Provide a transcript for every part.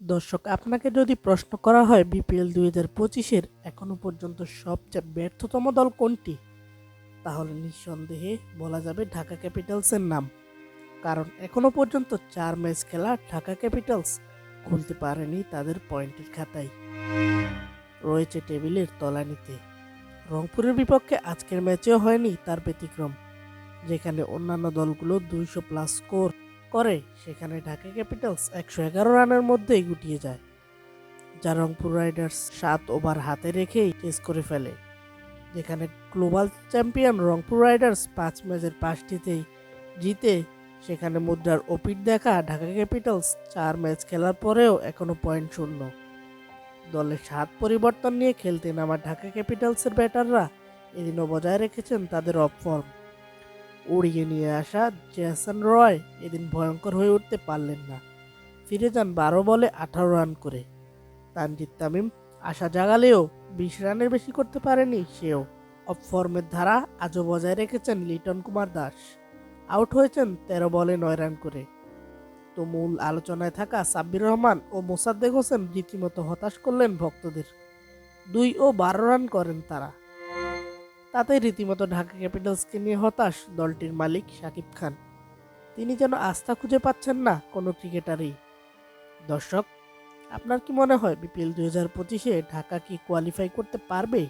দর্শক, আপনাকে যদি প্রশ্ন করা হয় বিপিএল দুই হাজার পঁচিশের এখনও পর্যন্ত সবচেয়ে ব্যর্থতম দল কোনটি, তাহলে নিঃসন্দেহে বলা যাবে ঢাকা ক্যাপিটালসের নাম। কারণ এখনও পর্যন্ত চার ম্যাচ খেলা ঢাকা ক্যাপিটালস খুলতে পারেনি তাদের পয়েন্টের খাতায়। রয়েছে টেবিলের তলানিতে। রংপুরের বিপক্ষে আজকের ম্যাচেও হয়নি তার ব্যতিক্রম, যেখানে অন্যান্য দলগুলো দুইশো প্লাস স্কোর করে, সেখানে ঢাকা ক্যাপিটালস একশো এগারো রানের মধ্যেই গুটিয়ে যায়। যা রংপুর রাইডার্স সাত ওভার হাতে রেখেই চেস করে ফেলে, যেখানে গ্লোবাল চ্যাম্পিয়ন রংপুর রাইডার্স পাঁচ ম্যাচের পাঁচটিতেই জিতে, সেখানে মুদ্রার ওপিট দেখা ঢাকা ক্যাপিটালস চার ম্যাচ খেলার পরেও এখনও পয়েন্ট শূন্য। দলের সাত পরিবর্তন নিয়ে খেলতে নামা ঢাকা ক্যাপিটালসের ব্যাটাররা এদিনও বজায় রেখেছেন তাদের অফ ফর্ম। উড়িয়ে নিয়ে আসা জেসন রয় এদিন ভয়ঙ্কর হয়ে উঠতে পারলেন না। ফিরে যান বারো বলে আঠারো রান করে। তানজিদ তামিম আশা জাগালেও বিশ রানের বেশি করতে পারেনি সেও। অফ ফর্মের ধারা আজও বজায় রেখেছেন লিটন কুমার দাস। আউট হয়েছেন তেরো বলে নয় রান করে। তো মূল আলোচনায় থাকা সাব্বির রহমান ও মোসাদ্দেক হোসেন রীতিমতো হতাশ করলেন ভক্তদের। দুই ও বারো রান করেন তারা। তাতে রীতিমতো ঢাকা ক্যাপিটালসকে নিয়ে হতাশ দলটির মালিক সাকিব খান। তিনি যেন আস্থা খুঁজে পাচ্ছেন না কোনো ক্রিকেটারই। দর্শক, আপনার কি মনে হয় বিপিএল দুই হাজার পঁচিশে ঢাকা কি কোয়ালিফাই করতে পারবে?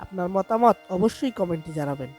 আপনার মতামত অবশ্যই কমেন্টে জানাবেন।